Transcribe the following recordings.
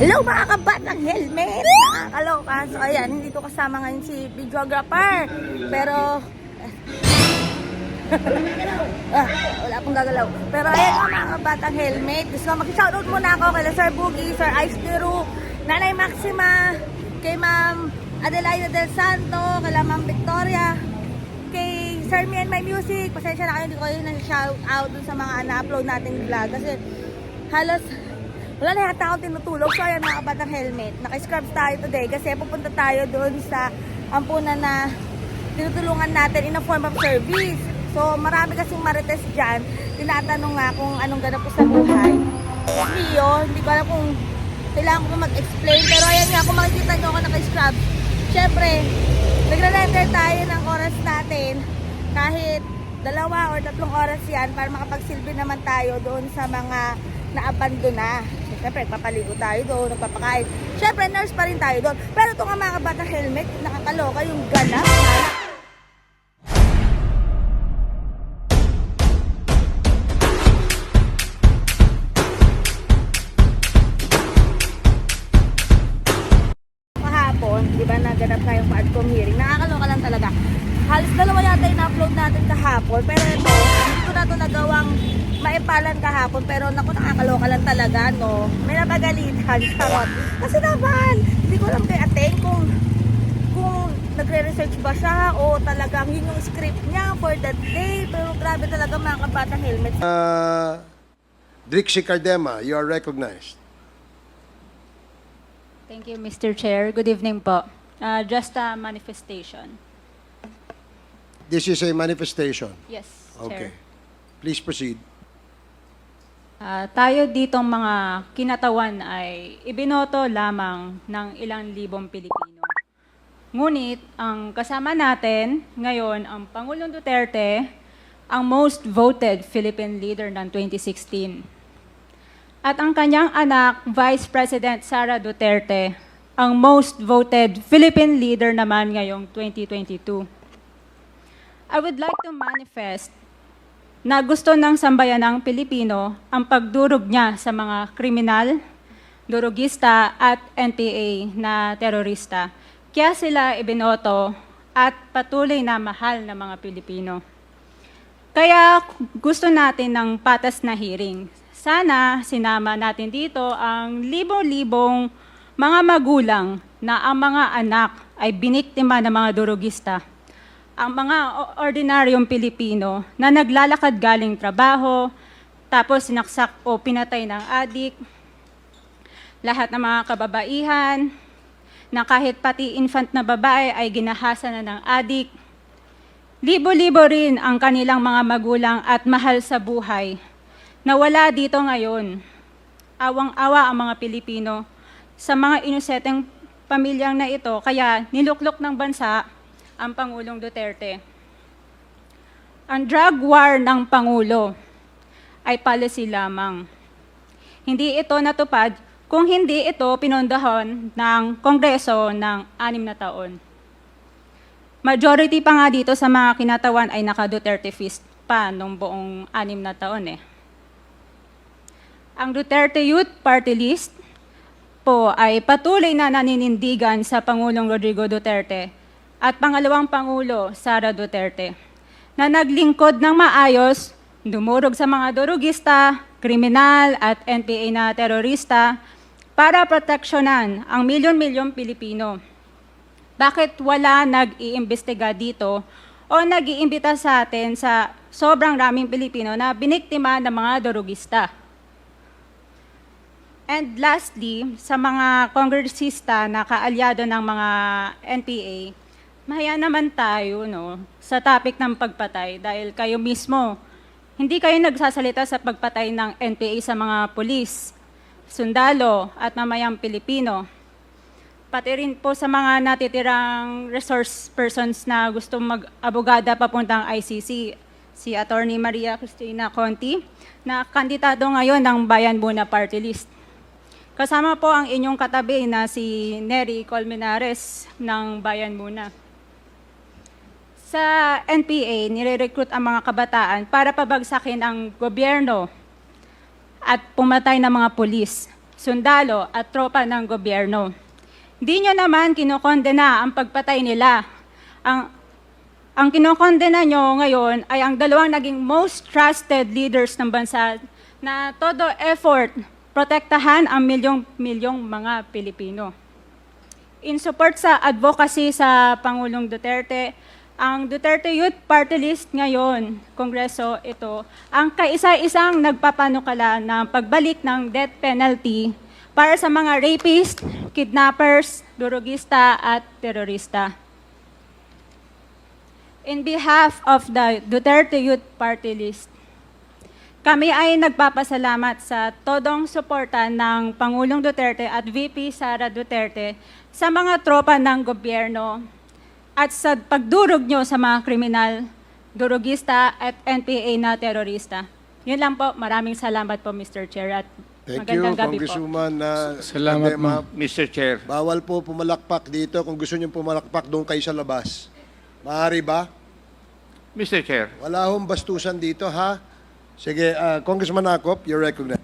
Hello mga kabat ng helmet! Nakakaloka. So ayan, hindi ko kasama ngayon si videographer. Pero... ah, wala pong gagalaw. Pero ayan nga mga kabat ng helmet. Gusto ko mag-shoutout muna ako kay Sir Boogie, Sir Ice Tiru, Nanay Maxima, kay Ma'am Adelaida Del Santo, kay Ma'am Victoria, kay Sir Me and My Music. Pasensya na kayo, hindi ko kayo na-shout out dun sa mga na-upload nating vlog. Kasi halos wala na yata akong tinutulog. So, ayan mga kabatang helmet. Naka-scrubs tayo today kasi pupunta tayo doon sa ampunan na tinutulungan natin in a form of service. So, marami kasing marites dyan. Tinatanong nga kung anong ganap ko sa buhay. Rio, hindi ko alam kung kailangan ko mag-explain. Pero ayan nga, kung makikita nyo ako naka-scrubs, syempre, nagre-render tayo ng oras natin kahit dalawa or tatlong oras yan para makapagsilbi naman tayo doon sa mga na-abandona. Siyempre, papaligo tayo doon, nagpapakain. Siyempre, nurse pa rin tayo doon. Pero ito nga mga kabata helmet, nakakaloka yung ganap. kahapon, di ba naganap tayong pa-adcom hearing, nakakaloka lang talaga. Halos dalawa yata yung upload natin kahapon, pero ito, hindi ko na ito nagawang maipalan kahapon, pero naku, nakakaloka lang talaga, no? May napagalitan, charot. Kasi naman, hindi ko alam kay Ateng kung kung nagre-research ba siya o talagang yun yung script niya for that day. Pero grabe talaga mga kabatang helmet. Uh, Drixie Cardema, you are recognized. Thank you, Mr. Chair. Good evening po. Uh, just a manifestation. This is a manifestation. Yes, Okay. Chair. Please proceed. Uh, tayo ditong mga kinatawan ay ibinoto lamang ng ilang libong Pilipino. Ngunit, ang kasama natin ngayon, ang Pangulong Duterte, ang most voted Philippine leader ng 2016. At ang kanyang anak, Vice President Sara Duterte, ang most voted Philippine leader naman ngayong 2022. I would like to manifest na gusto ng sambayanang Pilipino ang pagdurog niya sa mga kriminal, durugista at NPA na terorista. Kaya sila ibinoto at patuloy na mahal ng mga Pilipino. Kaya gusto natin ng patas na hearing. Sana sinama natin dito ang libo-libong mga magulang na ang mga anak ay biniktima ng mga durugista. Ang mga ordinaryong Pilipino na naglalakad galing trabaho, tapos sinaksak o pinatay ng adik, lahat ng mga kababaihan, na kahit pati infant na babae ay ginahasa na ng adik. Libo-libo rin ang kanilang mga magulang at mahal sa buhay na wala dito ngayon. Awang-awa ang mga Pilipino sa mga inuseteng pamilyang na ito, kaya niluklok ng bansa ang Pangulong Duterte. Ang drug war ng Pangulo ay policy lamang. Hindi ito natupad kung hindi ito pinondohan ng Kongreso ng anim na taon. Majority pa nga dito sa mga kinatawan ay naka-Duterte fist pa nung buong anim na taon eh. Ang Duterte Youth Party List po ay patuloy na naninindigan sa Pangulong Rodrigo Duterte at pangalawang Pangulo, Sara Duterte, na naglingkod ng maayos, dumurog sa mga durugista, kriminal at NPA na terorista para proteksyonan ang milyon-milyong Pilipino. Bakit wala nag-iimbestiga dito o nag-iimbita sa atin sa sobrang raming Pilipino na biniktima ng mga durugista? And lastly, sa mga kongresista na kaalyado ng mga NPA, mahaya naman tayo no, sa topic ng pagpatay dahil kayo mismo, hindi kayo nagsasalita sa pagpatay ng NPA sa mga pulis, sundalo at mamayang Pilipino. Pati rin po sa mga natitirang resource persons na gusto mag-abogada papuntang ICC, si Attorney Maria Cristina Conti, na kandidato ngayon ng Bayan Muna Party List. Kasama po ang inyong katabi na si Neri Colmenares ng Bayan Muna. Sa NPA, nire-recruit ang mga kabataan para pabagsakin ang gobyerno at pumatay ng mga pulis. sundalo at tropa ng gobyerno. Di nyo naman kinokondena ang pagpatay nila. Ang, ang kinokondena nyo ngayon ay ang dalawang naging most trusted leaders ng bansa na todo effort protektahan ang milyong-milyong mga Pilipino. In support sa advocacy sa Pangulong Duterte, ang Duterte Youth Party List ngayon, Kongreso, ito, ang kaisa-isang nagpapanukala ng pagbalik ng death penalty para sa mga rapist, kidnappers, durugista at terorista. In behalf of the Duterte Youth Party List, kami ay nagpapasalamat sa todong suporta ng Pangulong Duterte at VP Sara Duterte sa mga tropa ng gobyerno at sa pagdurog nyo sa mga kriminal, durugista at NPA na terorista. Yun lang po. Maraming salamat po, Mr. Chair. At Thank you, magandang gabi po. Congresswoman uh, Salamat, ma'am. Mr. Chair, Bawal po pumalakpak dito. Kung gusto niyo pumalakpak, doon kayo sa labas. Maaari ba? Mr. Chair, Wala hong bastusan dito, ha? Sige, uh, Congressman Akop, you're recognized.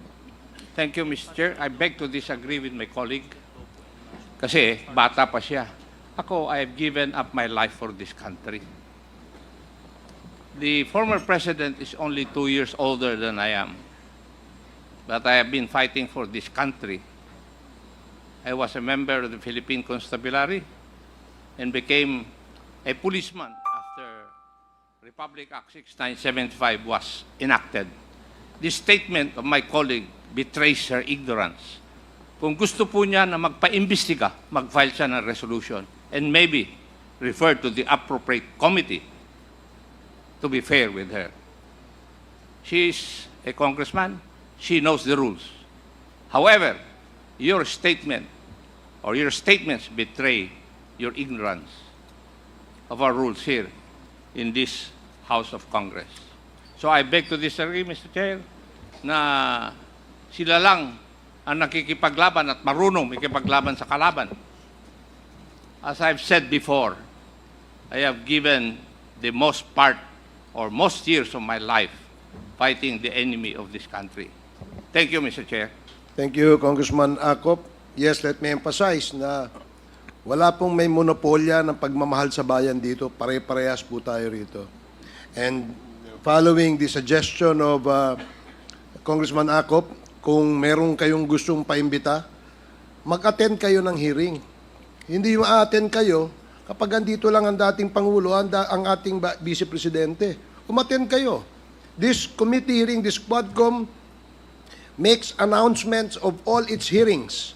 thank you, Mr. Chair. I beg to disagree with my colleague. Kasi bata pa siya. Ako, I have given up my life for this country. The former president is only two years older than I am. But I have been fighting for this country. I was a member of the Philippine Constabulary and became a policeman after Republic Act 6975 was enacted. This statement of my colleague betrays her ignorance. Kung gusto po niya na magpa-imbestiga, mag-file siya ng resolution and maybe refer to the appropriate committee to be fair with her. She is a congressman. She knows the rules. However, your statement or your statements betray your ignorance of our rules here in this House of Congress. So I beg to disagree, Mr. Chair, na sila lang ang nakikipaglaban at marunong makipaglaban sa kalaban. As I've said before, I have given the most part or most years of my life fighting the enemy of this country. Thank you, Mr. Chair. Thank you, Congressman Akop. Yes, let me emphasize na wala pong may monopolya ng pagmamahal sa bayan dito. Pare-parehas po tayo rito. And following the suggestion of uh, Congressman Akop, kung meron kayong gustong paimbita, mag-attend kayo ng hearing. Hindi yung attend kayo kapag andito lang ang dating Pangulo, ang, da- ang ating Vice Presidente. Umattend kayo. This committee hearing, this Quadcom, makes announcements of all its hearings.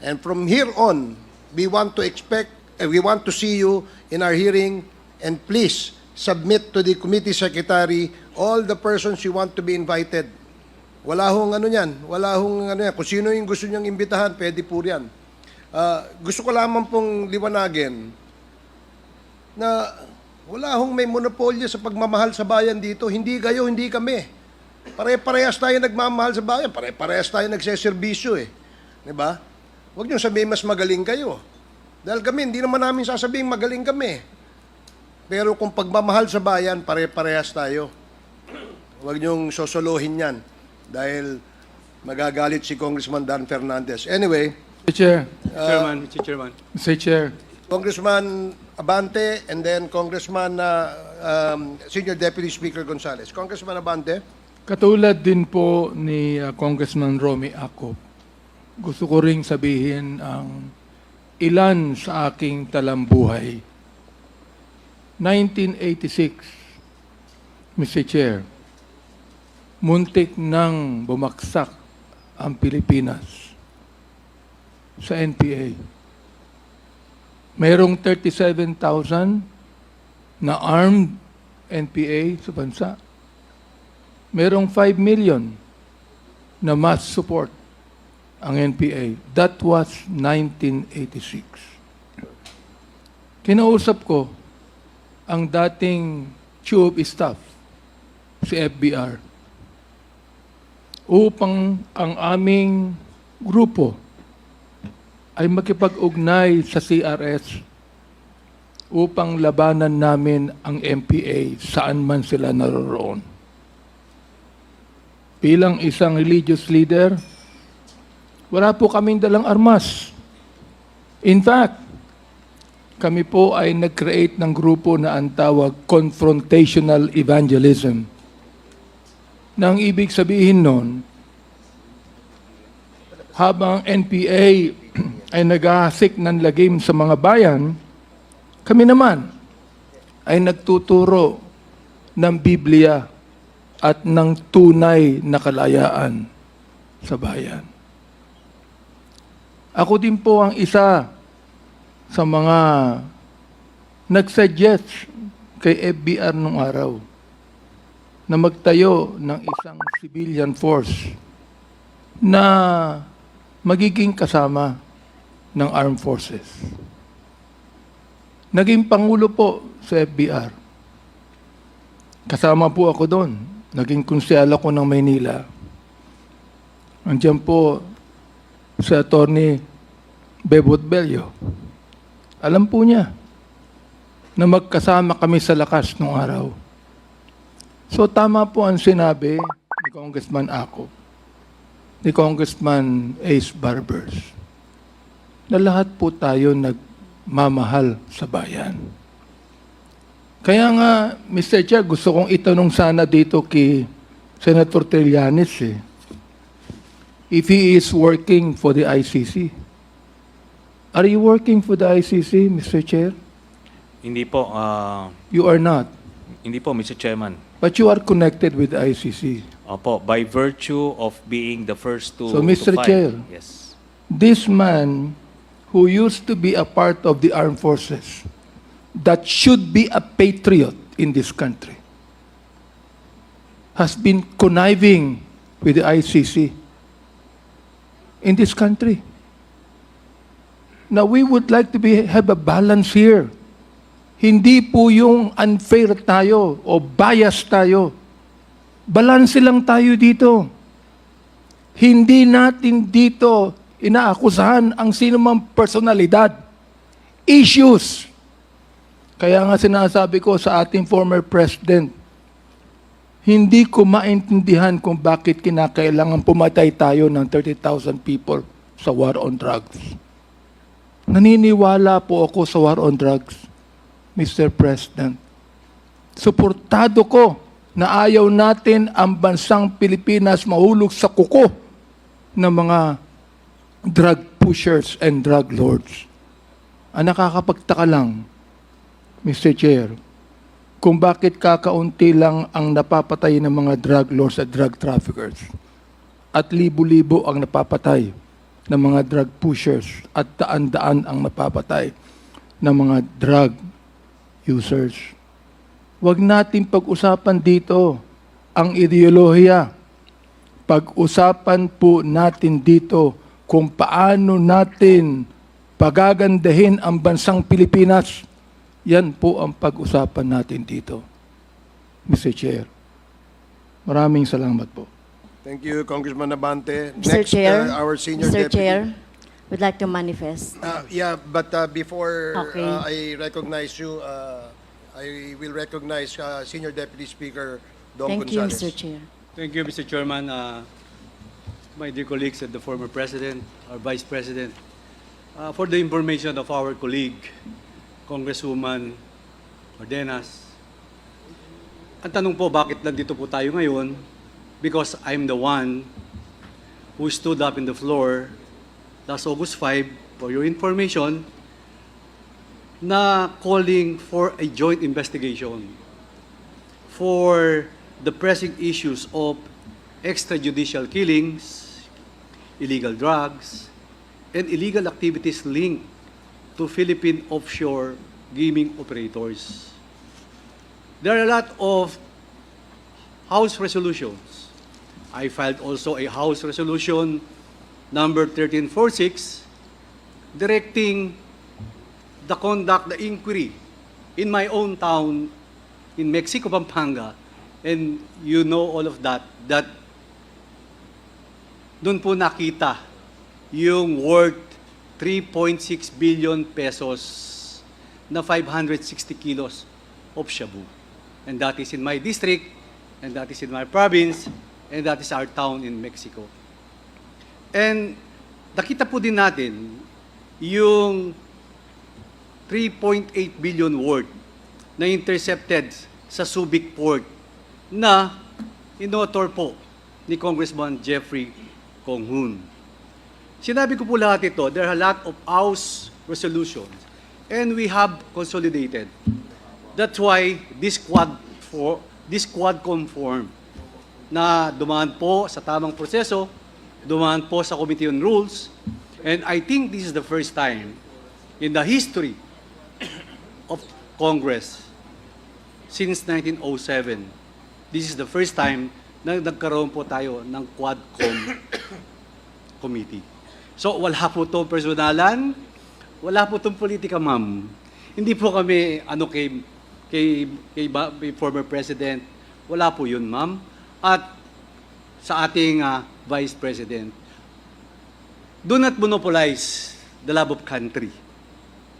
And from here on, we want to expect, uh, we want to see you in our hearing and please submit to the committee secretary all the persons you want to be invited. Wala hong ano yan, wala hong ano yan. Kung sino yung gusto niyang imbitahan, pwede po yan. Ah, gusto ko lamang pong liwanagin na wala hong may monopolyo sa pagmamahal sa bayan dito. Hindi kayo, hindi kami. Pare-parehas tayo nagmamahal sa bayan. Pare-parehas tayo nagseserbisyo eh. Di ba? Huwag niyo sabihin mas magaling kayo. Dahil kami, hindi naman namin sasabihin magaling kami. Pero kung pagmamahal sa bayan, pare-parehas tayo. Huwag niyong sosolohin yan. Dahil magagalit si Congressman Dan Fernandez. Anyway, Mr. Chair, Chairman, Mr. Chairman. Mr. Chair, Congressman Abante and then Congressman uh, um, Senior Deputy Speaker Gonzales. Congressman Abante. katulad din po ni uh, Congressman Romy Acop, gusto ko ring sabihin ang ilan sa aking talambuhay. 1986, Mr. Chair, muntik nang bumaksak ang Pilipinas sa NPA. Mayroong 37,000 na armed NPA sa bansa. Merong 5 million na mass support ang NPA. That was 1986. Kinausap ko ang dating chief staff, si FBR, upang ang aming grupo ay makipag-ugnay sa CRS upang labanan namin ang MPA saan man sila naroroon. Bilang isang religious leader, Wala po kaming dalang armas. In fact, kami po ay nag-create ng grupo na ang tawag Confrontational Evangelism. Na ang ibig sabihin nun, habang NPA ay naghahasik ng lagim sa mga bayan, kami naman ay nagtuturo ng Biblia at ng tunay na kalayaan sa bayan. Ako din po ang isa sa mga nagsuggest kay FBR nung araw na magtayo ng isang civilian force na magiging kasama ng armed forces. Naging pangulo po sa FBR. Kasama po ako doon. Naging konsyal ako ng Maynila. Andiyan po si Attorney Bebot Bello. Alam po niya na magkasama kami sa lakas nung araw. So tama po ang sinabi ni Congressman Ako, ni Congressman Ace Barbers, na lahat po tayo nagmamahal sa bayan. Kaya nga, Mr. Chair, gusto kong itanong sana dito kay Senator Trillanes eh, if he is working for the ICC. Are you working for the ICC, Mr. Chair? Hindi po, ah, You are not. hindi po, Mr. Chairman. But you are connected with the ICC. Opo, by virtue of being the first to So, Mr. to. Chair. Yes. This man who used to be a part of the armed forces, that should be a patriot in this country, has been conniving with the ICC in this country. Now, we would like to be, have a balance here. Hindi po yung unfair tayo o bias tayo. Balance lang tayo dito. Hindi natin dito inaakusahan ang sinumang personalidad. Issues. Kaya nga sinasabi ko sa ating former president, hindi ko maintindihan kung bakit kinakailangan pumatay tayo ng 30,000 people sa war on drugs. Naniniwala po ako sa war on drugs, Mr. President. Suportado ko na ayaw natin ang bansang Pilipinas mahulog sa kuko ng mga drug pushers and drug lords. Ang nakakapagtaka lang, Mr. Chair, kung bakit kakaunti lang ang napapatay ng mga drug lords at drug traffickers at libo-libo ang napapatay ng mga drug pushers at daan-daan ang napapatay ng mga drug users. Huwag natin pag-usapan dito ang ideolohiya. Pag-usapan po natin dito kung paano natin pagagandahin ang bansang Pilipinas. Yan po ang pag-usapan natin dito. Mr. Chair, maraming salamat po. Thank you, Congressman Nabante. Mr. Next, Chair, uh, our senior Mr. deputy. Chair, would like to manifest. Uh, yeah, but uh, before Okay. uh, I recognize you, uh, I will recognize uh, Senior Deputy Speaker Don Thank you, Gonzales. Mr. Chair. Thank you, Mr. Chairman. Uh, My dear colleagues and the former President, our Vice President, uh, for the information of our colleague, Congresswoman Ordenas, ang tanong po, bakit nandito po tayo ngayon? Because I'm the one who stood up in the floor last August 5, for your information, na calling for a joint investigation for the pressing issues of extrajudicial killings, illegal drugs, and illegal activities linked to Philippine offshore gaming operators. There are a lot of House resolutions. I filed also a House resolution number 1346 directing the conduct, the inquiry in my own town in Mexico, Pampanga, and you know all of that, that doon po nakita yung worth 3.6 billion pesos na 560 kilos of shabu. And that is in my district, and that is in my province, and that is our town in Mexico. And nakita po din natin yung 3.8 billion worth na intercepted sa Subic Port na inotor po ni Congressman Jeffrey Konghun. Sinabi ko po lahat ito, there are a lot of House resolutions and we have consolidated. That's why this quad for this quad conform na dumaan po sa tamang proseso, dumaan po sa Committee on Rules, and I think this is the first time in the history of Congress since 1907. This is the first time na nagkaroon po tayo ng Quadcom Committee. So, wala po itong personalan, wala po itong politika, ma'am. Hindi po kami, ano, kay, kay, kay, kay former President, wala po yun, ma'am. At sa ating ah, Vice President, do not monopolize the love of country.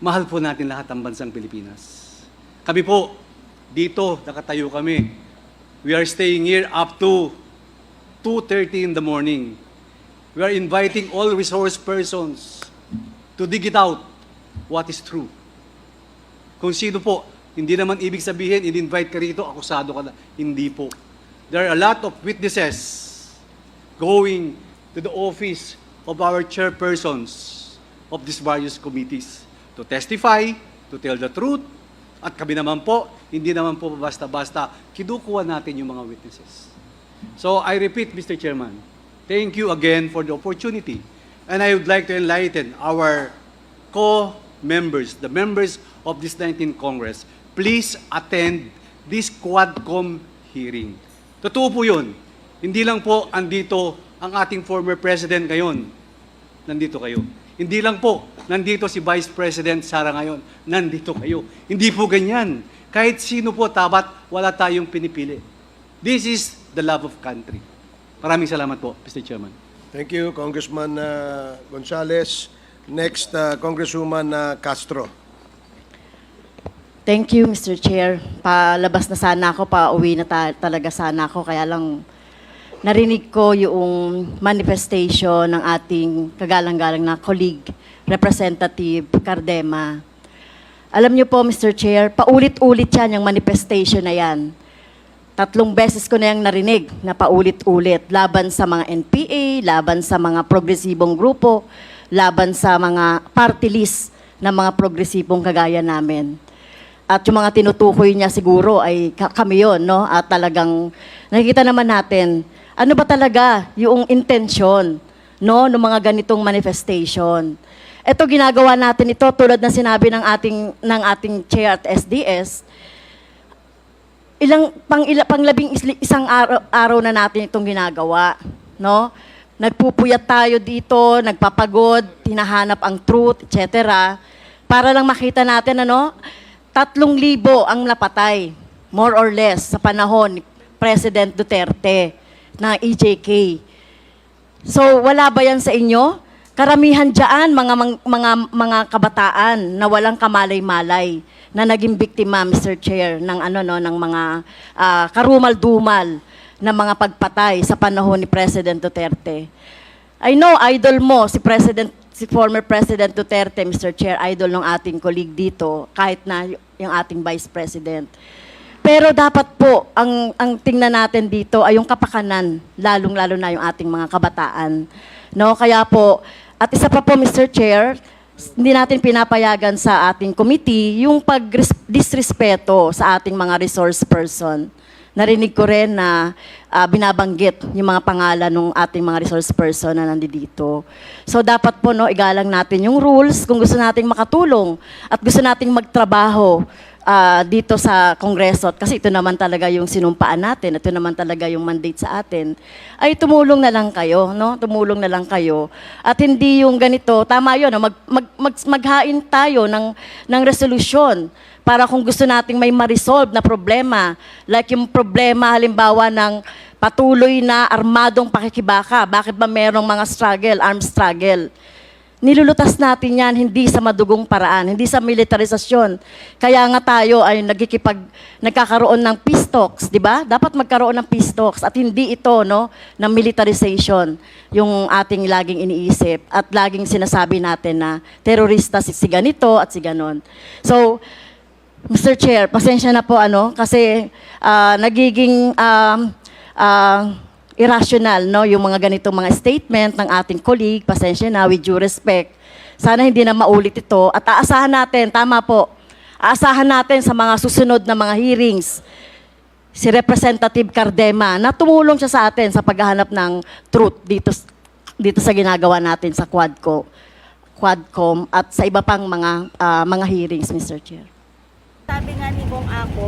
Mahal po natin lahat ang bansang Pilipinas. Kami po, dito, nakatayo kami. We are staying here up to 2.30 in the morning. We are inviting all resource persons to dig it out what is true. Kung sino po, hindi naman ibig sabihin, in-invite ka rito, akusado ka na. Hindi po. There are a lot of witnesses going to the office of our chairpersons of these various committees to testify, to tell the truth, at kami naman po, hindi naman po basta-basta, kinukuha natin yung mga witnesses. So I repeat, Mr. Chairman, thank you again for the opportunity. And I would like to enlighten our co-members, the members of this 19th Congress, please attend this Quadcom hearing. Totoo po yun. Hindi lang po andito ang ating former president ngayon. Nandito kayo. Hindi lang po nandito si Vice President Sara ngayon. Nandito kayo. Hindi po ganyan. Kahit sino po tapat, wala tayong pinipili. This is the love of country. Maraming salamat po, Mr. Chairman. Thank you, Congressman uh, Gonzales. Next, uh, Congresswoman uh, Castro. Thank you, Mr. Chair. Palabas na sana ako, pa-uwi na ta- talaga sana ako. Kaya lang narinig ko yung manifestation ng ating kagalang-galang na colleague, Representative Cardema. Alam niyo po, Mr. Chair, paulit-ulit yan yung manifestation na yan. Tatlong beses ko na yung narinig na paulit-ulit laban sa mga NPA, laban sa mga progresibong grupo, laban sa mga party list ng mga progresibong kagaya namin. At yung mga tinutukoy niya siguro ay ka- kami yon, no? At talagang nakikita naman natin, ano ba talaga yung intensyon, no, ng mga ganitong manifestation. Ito ginagawa natin ito tulad na sinabi ng ating ng ating chair at SDS, ilang pang ila, pang labing isli- isang araw, araw na natin itong ginagawa, no? Nagpupuyat tayo dito, nagpapagod, hinahanap ang truth, etc. Para lang makita natin ano, tatlong libo ang napatay, more or less, sa panahon ni President Duterte na EJK. So, wala ba yan sa inyo? Karamihan diyan mga mga mga kabataan na walang kamalay-malay na naging biktima Mr. Chair ng ano no ng mga ah, karumal-dumal na mga pagpatay sa panahon ni President Duterte. I know idol mo si President si former President Duterte Mr. Chair idol ng ating colleague dito kahit na yung ating Vice President. Pero dapat po, ang, ang tingnan natin dito ay yung kapakanan, lalong-lalo na yung ating mga kabataan. No? Kaya po, at isa pa po, Mr. Chair, hindi natin pinapayagan sa ating committee yung pag-disrespeto sa ating mga resource person. Narinig ko rin na ah, binabanggit yung mga pangalan ng ating mga resource person na nandito. So dapat po no, igalang natin yung rules kung gusto nating makatulong at gusto nating magtrabaho ah, dito sa Kongreso, kasi ito naman talaga yung sinumpaan natin, ito naman talaga yung mandate sa atin, ay tumulong na lang kayo, no? Tumulong na lang kayo. At hindi yung ganito, tama yun, no? mag, mag, mag, maghain tayo ng, ng resolusyon para kung gusto nating may ma-resolve na problema, like yung problema halimbawa ng patuloy na armadong pakikibaka, bakit ba merong mga struggle, armed struggle? Nilulutas natin yan hindi sa madugong paraan, hindi sa militarisasyon. Kaya nga tayo ay nagkikipag, nagkakaroon ng peace talks, di ba? Dapat magkaroon ng peace talks at hindi ito, no, ng militarization, yung ating laging iniisip at laging sinasabi natin na terorista si, si ganito at si ganon. So, Mr. Chair, pasensya na po ano kasi ah, nagiging um, ah, irrational no yung mga ganitong mga statement ng ating colleague, pasensya na with due respect. Sana hindi na maulit ito at aasahan natin, tama po. Aasahan natin sa mga susunod na mga hearings si Representative Cardema na tumulong siya sa atin sa paghahanap ng truth dito dito sa ginagawa natin sa Quadco, Quadcom at sa iba pang mga ah, mga hearings, Mr. Chair. Sabi nga ni Bong Ako,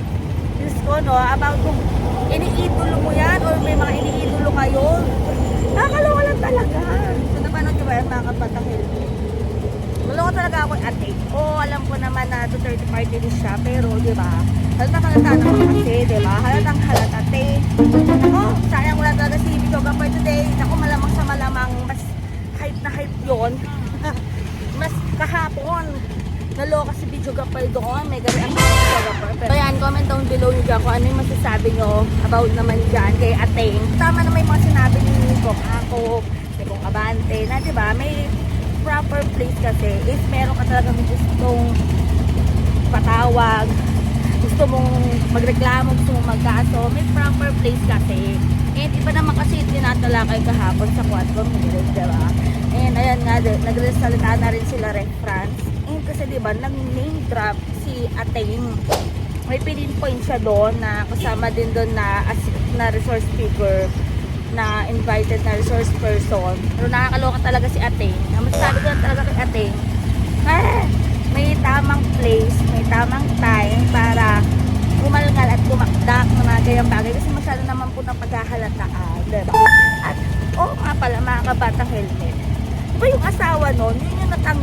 Diyos ko, no, about kung iniidolo mo yan or may mga iniidolo kayo. Nakakalawa lang talaga. So, napanood ko ba yung mga kapatang helmet? Maloko talaga ako ate. Oo, alam ko naman na to 30 party list siya, pero di ba? Halatang halata naman kasi, di ba? Halatang halata ate. Ako, sayang wala talaga si Bigo for today. Ako, malamang sa malamang, mas hype na hype yon mas kahapon naloka si Video Gapal doon. May gari ang Video Gapal. Pero yan, comment down below nyo dyan kung ano yung masasabi nyo about naman dyan kay Ateng. Tama na may mga sinabi ni Kong Ako, ni Kong Abante, na di ba may proper place kasi if meron ka talagang gustong patawag, gusto mong magreklamo, gusto mong magkaso, may proper place kasi. And iba naman kasi tinatalakay kahapon sa Quadcom Heroes, di ba? And ayan nga, nagresalita na rin sila Ref France. Kasi di ba, nag-name drop si Ateng. May pinpoint siya doon na kasama din doon na, as, na resource figure na invited na resource person. Pero nakakaloka talaga si Ateng. Ang masasabi ko talaga kay Ateng, ah, may tamang place, may tamang time para umalngal at kumakdak ng mga ganyang bagay kasi masyado naman po ng paghahalataan, diba? At, oo nga pala, mga kabatang helmet. Diba yung asawa nun, yun yung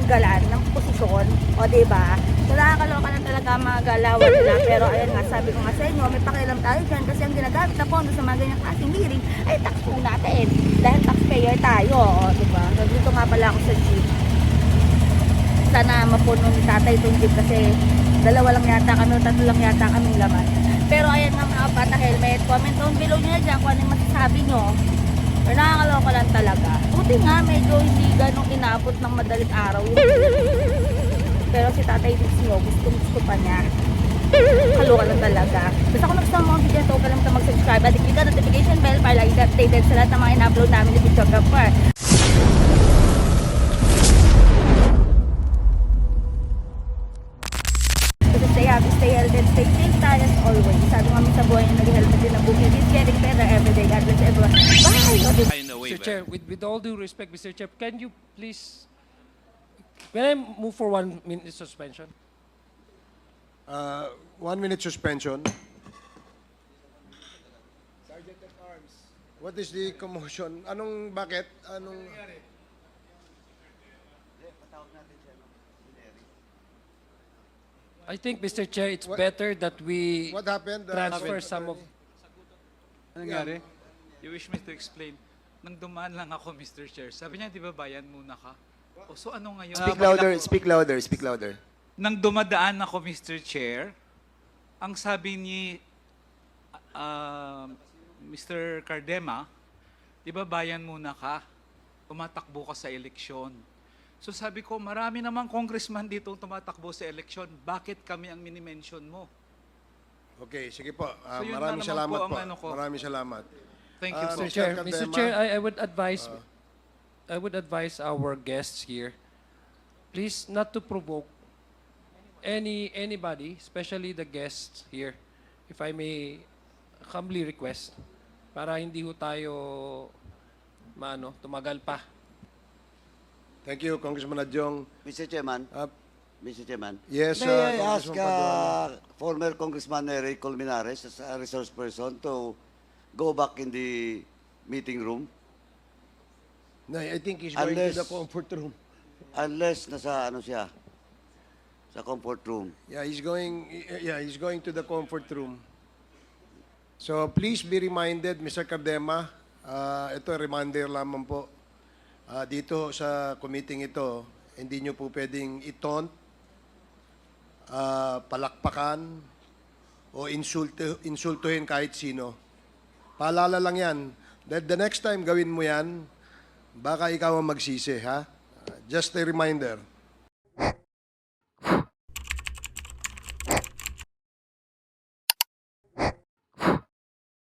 natanggalan ng posisyon, o diba? So nakakaloka lang talaga mga galawan nila, pero ayun nga, sabi ko nga sa inyo, may pakialam tayo dyan kasi ang ginagamit na pondo sa mga ganyang klaseng hearing ay tax po natin. Dahil taxpayer tayo, o diba? Nandito nga pala ako sa jeep sana mapuno ni tatay itong jeep kasi dalawa lang yata kami, tatlo lang yata kaming laman. Pero ayan nga mga bata helmet, comment down below nyo na dyan kung ano yung masasabi nyo. Pero nakakaloka lang talaga. Buti nga medyo hindi ganong inabot ng madaling araw yun. Pero si tatay Dix nyo, gusto gusto pa niya. Kaloka lang talaga. Basta kung nagustuhan mo ang video ito, huwag kalimutan mag-subscribe at i-click ang notification bell para lagi ka updated sa lahat ng mga in-upload namin ni Videographer. So happy, stay healthy, and stay safe tayo as always. Sabi kami sa buhay na nag-helmet din ang bukid. It's getting better every day. God bless everyone. Bye! O, di- Find a way Mr. back. Chair, with, with all due respect, Mr. Chair, can you please, can I move for one minute suspension? Uh, one minute suspension. What is the commotion? Anong, bakit? Anong... I think, Mr. Chair, it's What- better that we What happened? Uh, transfer some of, Ano nangyari? You wish me to explain? Nang dumaan lang ako, Mr. Chair, sabi niya, di ba bayan muna ka? O, so ano ngayon? Speak louder, speak louder, speak louder. Nang dumadaan ako, Mr. Chair, ang sabi ni ah, Mr. Cardema, di ba bayan muna ka? Tumatakbo ka sa eleksyon. So sabi ko, marami namang congressman dito tumatakbo sa eleksyon. Bakit kami ang minimension mo? Okay, sige po. Ah, So maraming salamat po ano ko. Maraming salamat. Thank you, po. Mr. Mr. Chair, Mr. Chair, I, I would advise, I would advise our guests here, please not to provoke any, anybody, especially the guests here, if I may humbly request, para hindi ho tayo, maano, tumagal pa. Thank you, Congressman Adjong. Mr. Chairman, Uh, Mr. Chairman. yes, May uh, I ask Congressman Paduano. uh, former Congressman Eric Colmenares as a resource person to go back in the meeting room No, I think he's going to Unless- the comfort room. unless nasa ano siya sa comfort room. Yeah, he's going. Yeah, he's going to the comfort room. So please be reminded, Mr. Cardema. Uh, ito reminder lamang po. Uh, dito sa committee ito, Hindi nyo po pwedeng itont, ah, palakpakan, o insulto, insultuhin kahit sino. Paalala lang yan. That the next time gawin mo yan, baka ikaw ang magsisi, ha? Just a reminder.